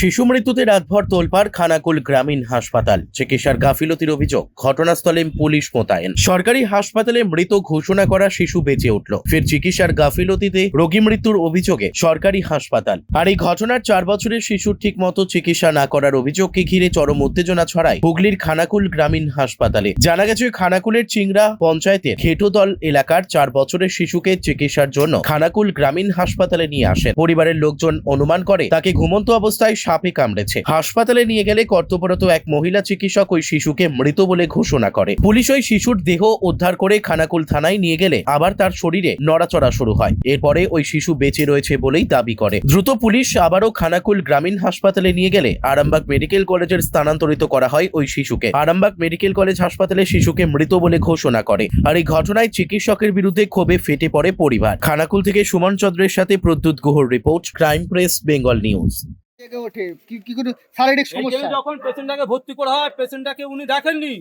শিশু মৃত্যুতে রাতভর তোলপাড় খানাকুল গ্রামীণ হাসপাতাল। চিকিৎসার গাফিলতির অভিযোগ, ঘটনাস্থলে পুলিশ মোতায়েন। সরকারি হাসপাতালে মৃত ঘোষণা করা শিশু বেঁচে উঠল। ফের চিকিৎসার গাফিলতিতে রোগী মৃত্যুর অভিযোগে সরকারি হাসপাতাল। আর এই ঘটনার চার বছরের শিশুর ঠিক মতো চিকিৎসা না করার অভিযোগকে ঘিরে চরম উত্তেজনা ছড়ায় হুগলির খানাকুল গ্রামীণ হাসপাতালে। জানা গেছে, খানাকুলের চিংড়া পঞ্চায়েতের খেটোদল এলাকার চার বছরের শিশুকে চিকিৎসার জন্য খানাকুল গ্রামীণ হাসপাতালে নিয়ে আসেন। পরিবারের লোকজন অনুমান করে, তাকে ঘুমন্ত অবস্থায় সাপে কামড়েছে। হাসপাতালে নিয়ে গেলে কর্তব্যরত এক মহিলা চিকিৎসক ওই শিশুকে মৃত বলে ঘোষণা করে। পুলিশ ওই শিশুর দেহ উদ্ধার করে খানাকুল থানায় নিয়ে গেলে আবার তার শরীরে নড়াচড়া শুরু হয়। এরপরে ওই শিশু বেঁচে রয়েছে বলেই দাবি করে। দ্রুত পুলিশ আবারও খানাকুল গ্রামীণ হাসপাতালে নিয়ে গেলে আরামবাগ মেডিকেল কলেজের স্থানান্তরিত করা হয় ওই শিশুকে। আরামবাগ মেডিকেল কলেজ হাসপাতালে শিশুকে মৃত বলে ঘোষণা করে। আর এই ঘটনায় চিকিৎসকের বিরুদ্ধে ক্ষোভে ফেটে পড়ে পরিবার। খানাকুল থেকে সুমন চন্দ্রের সাথে Pradyut গুহর report, crime press, Bengal news. জেগে ওঠে। কি কি করে? শারীরিক সমস্যা। যখন পেশেন্টটাকে ভর্তি করা হয় পেশেন্টটাকে উনি দেখেননি?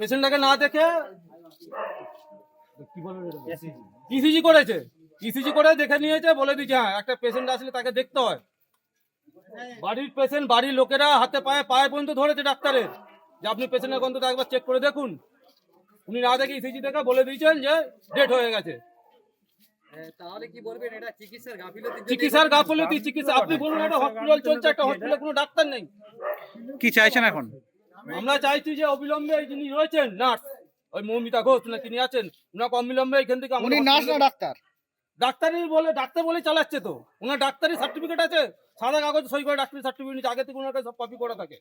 পেশেন্টটাকে না দেখে ইসিজি করেছে। ইসিজি করে দেখে নিয়েছে বলে দিয়েছে হ্যাঁ একটা পেশেন্ট আসলে তাকে দেখতে হয়। বাড়ির পেশেন্ট বাড়ির লোকেরা হাতে পায়ে পায়ে পর্যন্ত ধরেছে ডাক্তারের। যে আপনি পেশেন্টের অন্তত একবার চেক করে দেখুন। উনি না দেখে ইসিজি দেখে বলে দিয়েছেন যে ডেট হয়ে গেছে। তাহলে কি বলবেন এটা চিকিৎসার গাফিলতি চিকিৎসার গাফলতি চিকিৎসা আপনি বলুন একটা হসপিটাল চলছে একটা হসপিটালে কোনো ডাক্তার নেই। কি চাইছেন এখন? আমরা চাইছি যে অবিলম্বে যিনি রয়েছেন নার্স ওই মৌমিতা ঘোষ না তিনি আছেন অবিলম্বে এখান থেকে উনি নার্স না ডাক্তার? ডাক্তারি বলে ডাক্তার বলে চালাচ্ছে তো। ওনার ডাক্তারি সার্টিফিকেট আছে সাদা কাগজ সই করে ডাক্তারি সার্টিফিকেট নিচ্ছে আগে থেকে ওনার কাছে সব কপি করা থাকে।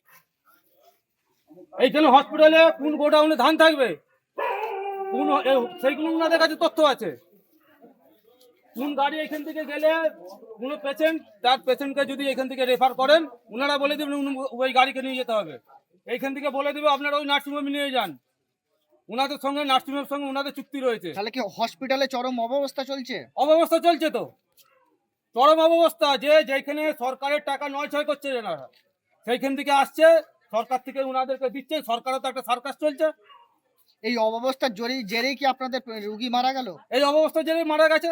এইখানে হসপিটালে কোন গোডাউনে ধান থাকবে? কোন সেইগুলো ওনাদের কাছে তথ্য আছে। কোন গাড়ি এখান থেকে গেলে কোনো পেশেন্ট তার পেশেন্টকে যদি এখান থেকে রেফার করেন ওনারা বলে দেবেন ওই গাড়িকে নিয়ে যেতে হবে। এইখান থেকে বলে দেবে আপনারা ওই নার্সিংহোমে নিয়ে যান। ওনাদের সঙ্গে নার্সিংহোমের সঙ্গে ওনাদের চুক্তি রয়েছে। তাহলে কি হসপিটালে চরম অবস্থা চলছে? অব্যবস্থা চলছে তো। চরম অব্যবস্থা যে যেখানে সরকারের টাকা নয় ছয় করছে এনারা সেইখান থেকে আসছে সরকার থেকে ওনাদেরকে দিচ্ছে সরকারও তো একটা সার্কাস চলছে। এই অবস্থার জেরেই জেরেই কি আপনাদের রুগী মারা গেল? এই অবস্থা জেরেই মারা গেছে।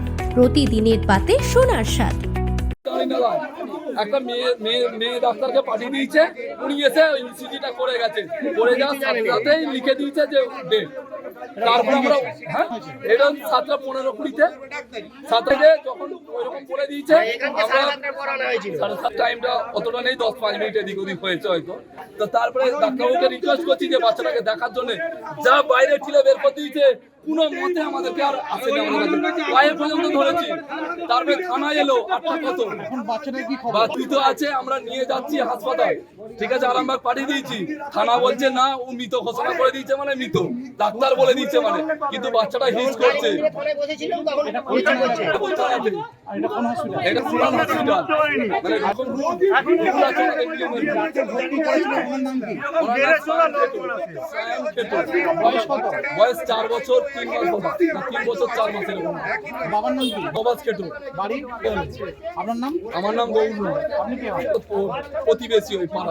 প্রতিদিনের পাতে সোনার স্বাদ। একটা মেয়ে মেয়ে মেয়ে ডাক্তারকে পাঠিয়ে দিয়েছে, উনি এসে ইসিজিটা করে গেছে। করে যাওয়ার সাথে লিখে দিয়েছে যে ডেট তারপর আমরা হ্যাঁ এটা সাতটা পনেরো কুড়িতে। যখন ওইরকম দিয়েছে আমরা সাড়ে টাইমটা অতটা নেই দশ পাঁচ মিনিট এদিক ওদিক হয়েছে হয়তো। তো তারপরে ডাক্তারবাবুকে রিকোয়েস্ট করছি যে বাচ্চাটাকে দেখার জন্য যা বাইরে ঠেলে বের করে দিয়েছে কোনো মতে আমাদেরকে আর আসেনি আমাদের কাছে পায়ে পর্যন্ত ধরেছি। তারপরে থানা এলো আটটা কত বাকি তো আছে আমরা নিয়ে যাচ্ছি হাসপাতাল। ঠিক আছে আরামবাগ পাঠিয়ে দিয়েছি। থানা বলছে না ও মৃত ঘোষণা করে দিয়েছে মানে মৃত। ডাক্তার বলে দিয়েছে মানে। কিন্তু বাচ্চাটা হিজ করছে। এটা পুরান হসপিটাল মানে এখন। বয়স চার বছর তিন মাস তিন বছর চার মাস এরকম। বাবার নাম কি? খেটু। বাড়ি আপনার নাম? আমার নাম গৌর আপনি কে প্রতিবেশী ওই পাড়া